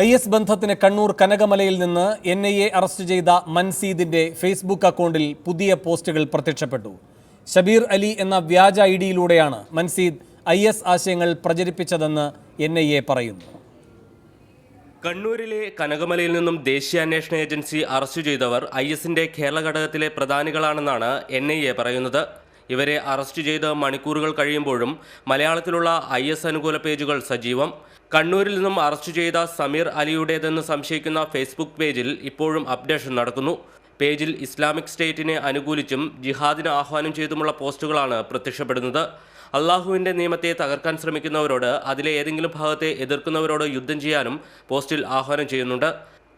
I S ബന്ധത്തിന് കണ്ണൂർ കനകമലയിൽ നിന്ന് N I A arrest ചെയ്ത മൻസീദിന്റെ ഫേസ്ബുക്ക് അക്കൗണ്ടിൽ പുതിയ പോസ്റ്റുകൾ പ്രത്യക്ഷപ്പെട്ടു. ഷബീർ അലി എന്ന വ്യാജ ഐ ഡിയിലൂടെയാണ് മൻസീദ് ഐ എസ് ആശയങ്ങൾ പ്രചരിപ്പിച്ചതെന്ന് എൻ ഐ എ പറയുന്നു. കണ്ണൂരിലെ കനകമലയിൽ നിന്നും ദേശീയ അന്വേഷണ ഏജൻസി അറസ്റ്റ് ചെയ്തവർ ഐ എസിന്റെ കേരള ഘടകത്തിലെ പ്രധാനികളാണെന്നാണ് എൻ ഐ എ പറയുന്നത്. ഇവരെ അറസ്റ്റ് ചെയ്ത് മണിക്കൂറുകൾ കഴിയുമ്പോഴും മലയാളത്തിലുള്ള ഐ എസ് അനുകൂല പേജുകൾ സജീവം. കണ്ണൂരിൽ നിന്നും അറസ്റ്റ് ചെയ്ത സമീർ അലിയുടേതെന്ന് സംശയിക്കുന്ന ഫേസ്ബുക്ക് പേജിൽ ഇപ്പോഴും അപ്ഡേഷൻ നടക്കുന്നു. പേജിൽ ഇസ്ലാമിക് സ്റ്റേറ്റിനെ അനുകൂലിച്ചും ജിഹാദിന് ആഹ്വാനം ചെയ്തുമുള്ള പോസ്റ്റുകളാണ് പ്രത്യക്ഷപ്പെടുന്നത്. അള്ളാഹുവിന്റെ നിയമത്തെ തകർക്കാൻ ശ്രമിക്കുന്നവരോട് അതിലെ ഏതെങ്കിലും ഭാഗത്തെ എതിർക്കുന്നവരോട് യുദ്ധം ചെയ്യാനും പോസ്റ്റിൽ ആഹ്വാനം ചെയ്യുന്നുണ്ട്.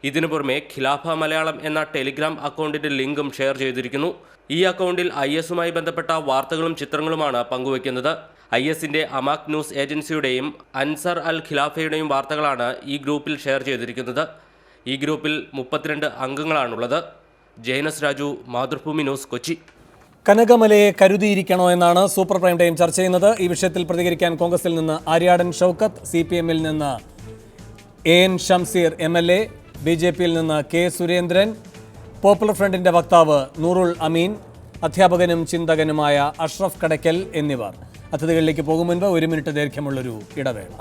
ഇതിനു പുറമെ ഖിലാഫ മലയാളം എന്ന ടെലിഗ്രാം അക്കൗണ്ടിന്റെ ലിങ്കും ഷെയർ ചെയ്തിരിക്കുന്നു. ഈ അക്കൗണ്ടിൽ ഐ എസുമായി ബന്ധപ്പെട്ട വാർത്തകളും ചിത്രങ്ങളുമാണ് പങ്കുവയ്ക്കുന്നത് ഐ എസിന്റെ അമാക് ന്യൂസ് ഏജൻസിയുടെയും അൻസർ അൽ ഖിലാഫയുടെയും വാർത്തകളാണ് ഈ ഗ്രൂപ്പിൽ ഷെയർ ചെയ്തിരിക്കുന്നത്. ഈ ഗ്രൂപ്പിൽ മുപ്പത്തിരണ്ട് അംഗങ്ങളാണുള്ളത്. ജയനസ് രാജു മാതൃഭൂമി ന്യൂസ് കൊച്ചി. കനകമലയെ കരുതിയിരിക്കണോ എന്നാണ് സൂപ്പർ പ്രൈം ടൈം ചർച്ച ചെയ്യുന്നത്. ഈ വിഷയത്തിൽ പ്രതികരിക്കാൻ കോൺഗ്രസിൽ നിന്ന് ആര്യാടൻ ഷൗക്കത്ത് സി പി എമ്മിൽ നിന്ന് A N Shamseer M L A B J പിയിൽ നിന്ന് കെ സുരേന്ദ്രൻ പോപ്പുലർ ഫ്രണ്ടിന്റെ വക്താവ് നൂറുൾ അമീൻ അധ്യാപകനും ചിന്തകനുമായ അഷ്റഫ് കടക്കൽ എന്നിവർ. അതിഥികളിലേക്ക് പോകും മുൻപ് ഒരു മിനിറ്റ് ദൈർഘ്യമുള്ളൊരു ഇടവേള.